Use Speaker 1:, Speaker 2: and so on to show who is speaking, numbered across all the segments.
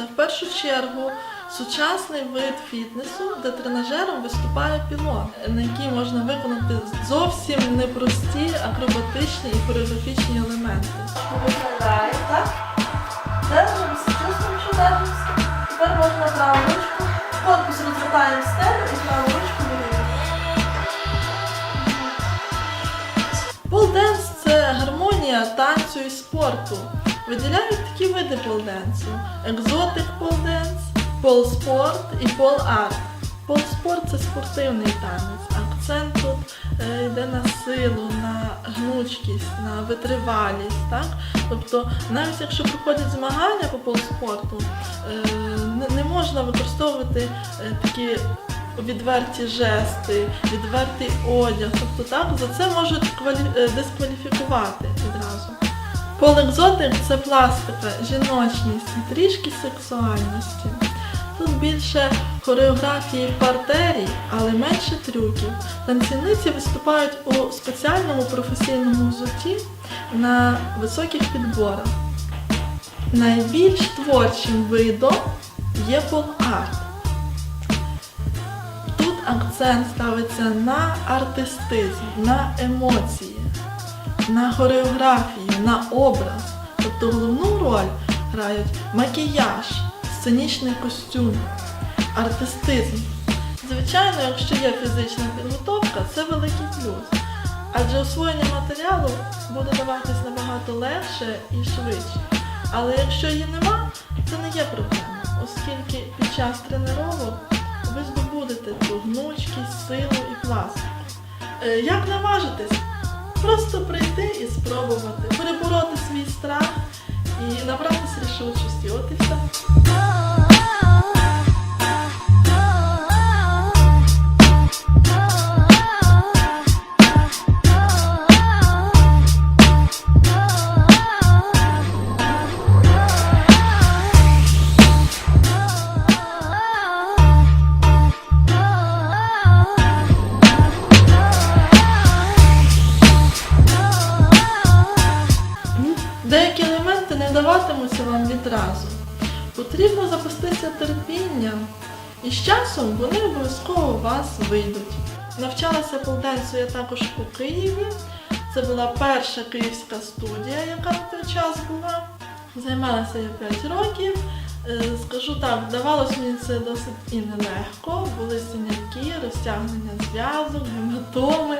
Speaker 1: це в першу чергу сучасний вид фітнесу, де тренажером виступає пілон, на який можна виконати зовсім непрості акробатичні і хореографічні елементи. Виглядає так. Держимося, чувствуємо, що держимося. Тепер можна праву ручку. Корпус розвертаємо в стелю і праву ручку вирівнюємо. Полденс це гармонія танцю і спорту. Виділяють такі види полденсу: екзотик полденс, полспорт і поларт. Полспорт це спортивний танець. Акцент тут е, йде на силу, на гнучкість, на витривалість. Так? Тобто, навіть якщо проходять змагання по полспорту, е, не- можна використовувати е, такі відверті жести, відвертий одяг. Тобто так, за це можуть дискваліфікувати. Полекзотик це пластика, жіночність трішки сексуальності. Тут більше хореографії партерій, але менше трюків. Танцівниці виступають у спеціальному професійному взутті на високих підборах. Найбільш творчим видом є пол-арт. Тут акцент ставиться на артистизм, на емоції, на хореографію, на образ. Тобто головну роль грають макіяж, сценічний костюм, артистизм. Звичайно, якщо є фізична підготовка, це великий плюс. Адже освоєння матеріалу буде даватись набагато легше і швидше. Але якщо її нема, це не є проблема, оскільки під час тренувань ви здобудете ту гнучкість, силу і пластику. Е, Як наважитись? Просто прийти і спробувати, перебороти свій страх і набратися рішучості. От і все. Відразу. Потрібно запастися терпінням, і з часом вони обов'язково вас вийдуть. Навчалася полденсу я також у Києві. Це була перша київська студія, яка на той час була. Займалася я 5 років. Е, Скажу так, давалось мені це досить і нелегко. Були синяки, розтягнення зв'язок, гематоми.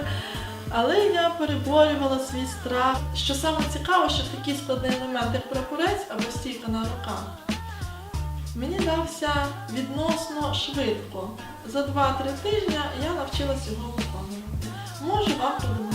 Speaker 1: Але я переборювала свій страх. Що саме цікаво, що такий складний елемент, як прапорець або стійка на руках, мені дався відносно швидко. За 2-3 тижні я навчилася його виконувати. Можу вам продемонструвати.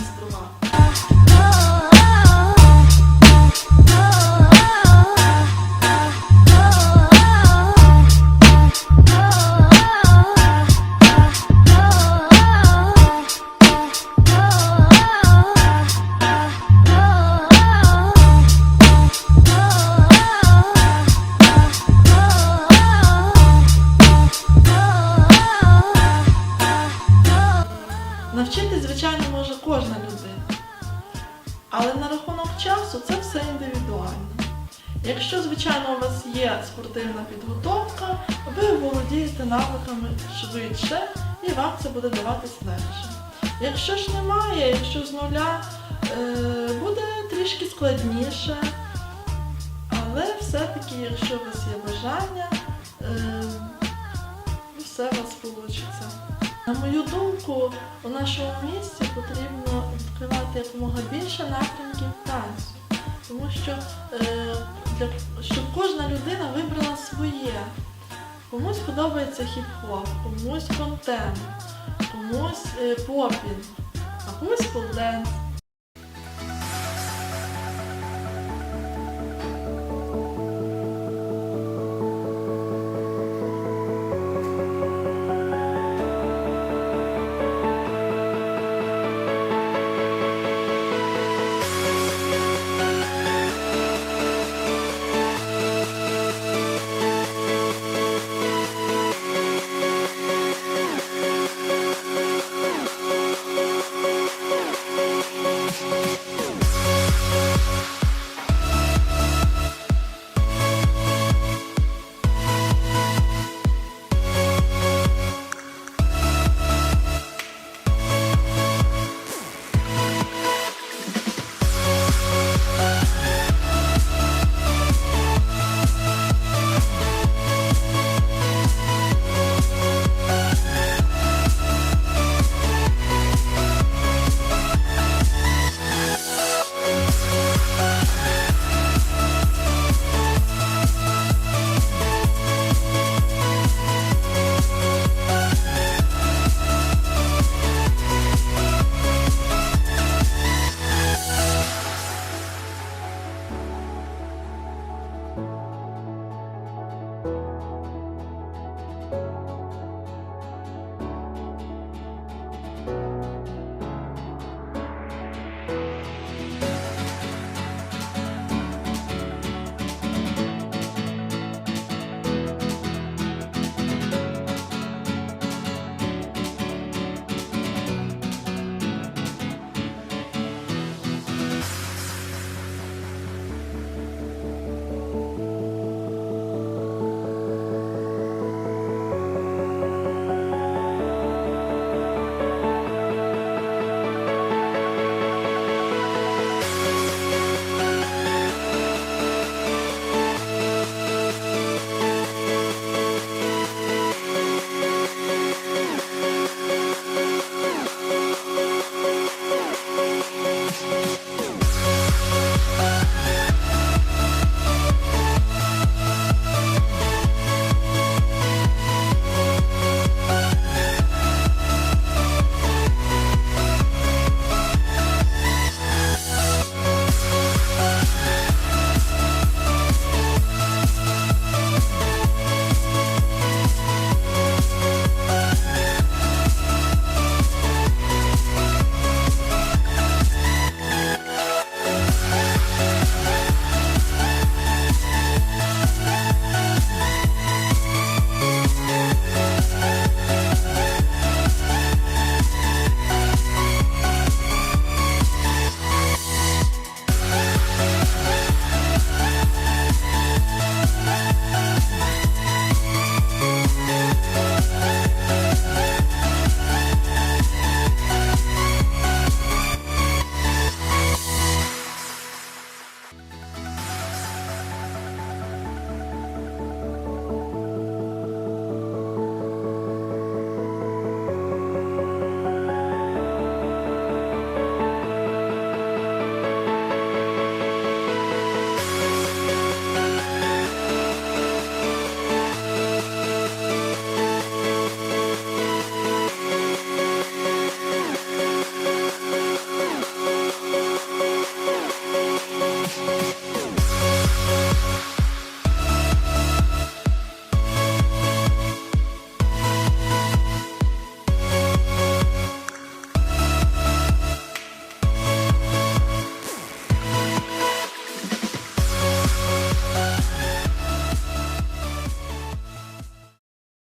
Speaker 1: Якщо, звичайно, у вас є спортивна підготовка, ви володієте навиками швидше і вам це буде даватись легше. Якщо ж немає, якщо з нуля е, буде трішки складніше, але все-таки, якщо у вас є бажання, е, все у вас вийде. На мою думку, у нашому місті потрібно відкривати якомога більше напрямків танцю, тому що е, для, щоб кожна людина вибрала своє. Комусь подобається хіп-хоп, комусь контент, комусь е, попін, а комусь полденс.